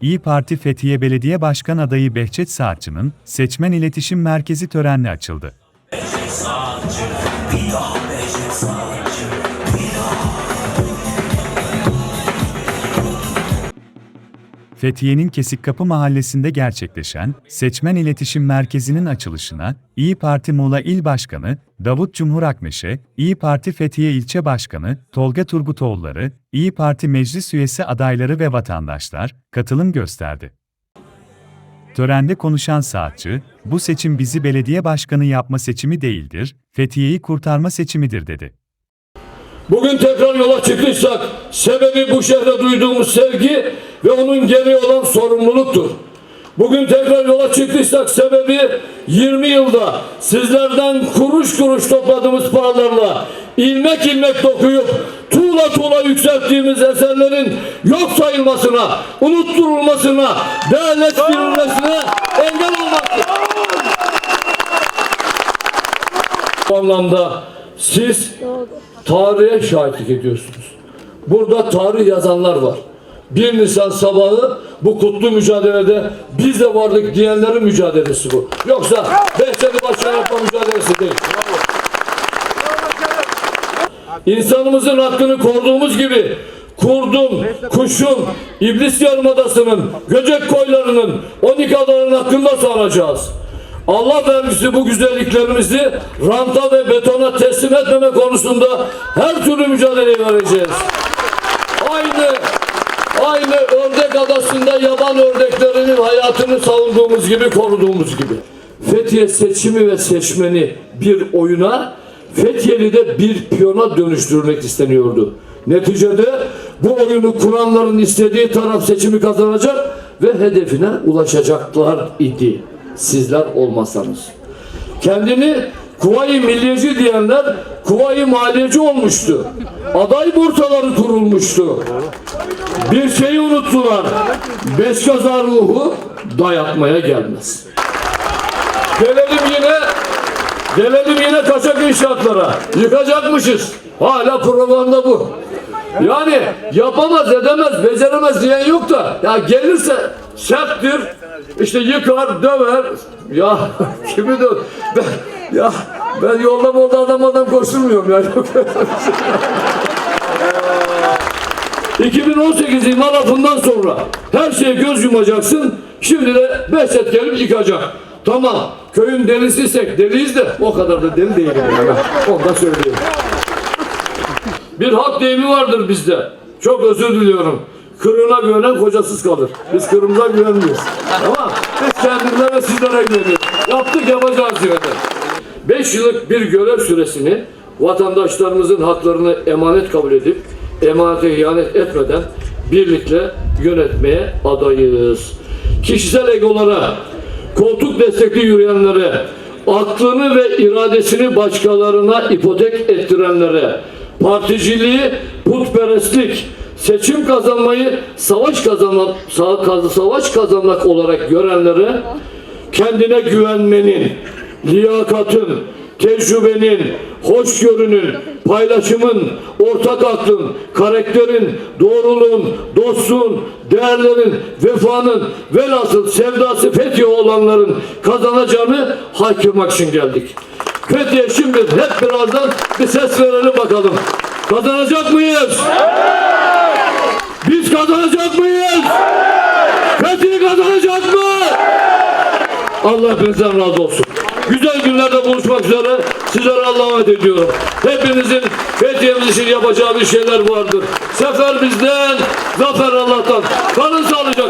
İyi Parti Fethiye Belediye Başkan adayı Behçet Saatçı'nın Seçmen İletişim Merkezi törenle açıldı. Fethiye'nin Kesikkapı mahallesinde gerçekleşen Seçmen İletişim Merkezi'nin açılışına İyi Parti Muğla İl Başkanı Davut Cumhur Akmeşe, İyi Parti Fethiye İlçe Başkanı Tolga Turgutoğulları, İyi Parti Meclis Üyesi adayları ve vatandaşlar katılım gösterdi. Törende konuşan Saatçı, bu seçim bizi belediye başkanı yapma seçimi değildir, Fethiye'yi kurtarma seçimidir dedi. Bugün tekrar yola çıktıysak sebebi bu şehre duyduğumuz sevgi ve onun gereği olan sorumluluktur. Bugün tekrar yola çıktıysak sebebi 20 yılda sizlerden kuruş kuruş topladığımız paralarla ilmek ilmek dokuyup tuğla tuğla yükselttiğimiz eserlerin yok sayılmasına, unutturulmasına, değerlendirilmesine engel olmaktır. Bu anlamda siz tarihe şahitlik ediyorsunuz. Burada tarih yazanlar var. 1 Nisan sabahı bu kutlu mücadelede biz de vardık diyenlerin mücadelesi bu. Yoksa Behçeli Başkan yapma mücadelesi değil. İnsanımızın hakkını koruduğumuz gibi kurdun, kuşun, iblis yarımadasının, göcek koylarının, 12 adaların hakkında savunacağız. Allah vergisi bu güzelliklerimizi ranta ve betona teslim etmeme konusunda her türlü mücadeleyi vereceğiz. Aynı aynı ördek adasında yaban ördeklerinin hayatını savunduğumuz gibi koruduğumuz gibi. Fethiye seçimi ve seçmeni bir oyuna, Fethiye'li de bir piyona dönüştürmek isteniyordu. Neticede bu oyunu kuranların istediği taraf seçimi kazanacak ve hedefine ulaşacaklar idi. Sizler olmasanız. Kendini Kuvayi Milliyeci diyenler Kuvayi Maliyeci olmuştu. Aday bursaları kurulmuştu. Bir şeyi unuttular. Beş kaza ruhu dayatmaya gelmez. Gelelim yine Gelelim yine kaçak inşaatlara. Yıkacakmışız. Hala propaganda bu. Yani yapamaz, edemez, beceremez diyen yok da ya gelirse serttir, işte yıkar, döver. Ya kimi döv? Ben, ya ben yolda molda adam adam koşturmuyorum ya. Yok öyle bir şey. 2018 imar sonra her şeye göz yumacaksın. Şimdi de Behçet gelip yıkacak. Tamam. Köyün delisiysek deliyiz de o kadar da deli değilim. Yani. Onu da söyleyeyim. Bir halk deyimi vardır bizde. Çok özür diliyorum. Kırığına güvenen kocasız kalır. Biz kırımıza güvenmiyoruz. Ama biz kendimize ve sizlere güveniyoruz. Yaptık yapacağız de. 5 yıllık bir görev süresini vatandaşlarımızın haklarını emanet kabul edip emanete ihanet etmeden birlikte yönetmeye adayız. Kişisel egolara, koltuk destekli yürüyenlere, aklını ve iradesini başkalarına ipotek ettirenlere, particiliği, putperestlik, seçim kazanmayı savaş kazanmak, sa- savaş kazanmak olarak görenlere kendine güvenmenin, liyakatın, tecrübenin, hoşgörünün, paylaşımın, ortak aklın, karakterin, doğruluğun, dostluğun, değerlerin, vefanın, velhasıl sevdası Fethiye olanların kazanacağını haykırmak için geldik. Fethiye şimdi hep birazdan bir ses verelim bakalım. Kazanacak mıyız? Biz kazanacak mıyız? Fethiye kazanacak mı? Allah hepinizden razı olsun. Güzel günlerde buluşmak üzere sizlere Allah'a emanet ediyorum. Hepinizin Fethiye'miz için yapacağı bir şeyler vardır. Sefer bizden, zafer Allah'tan. Kalın sağlıcakla.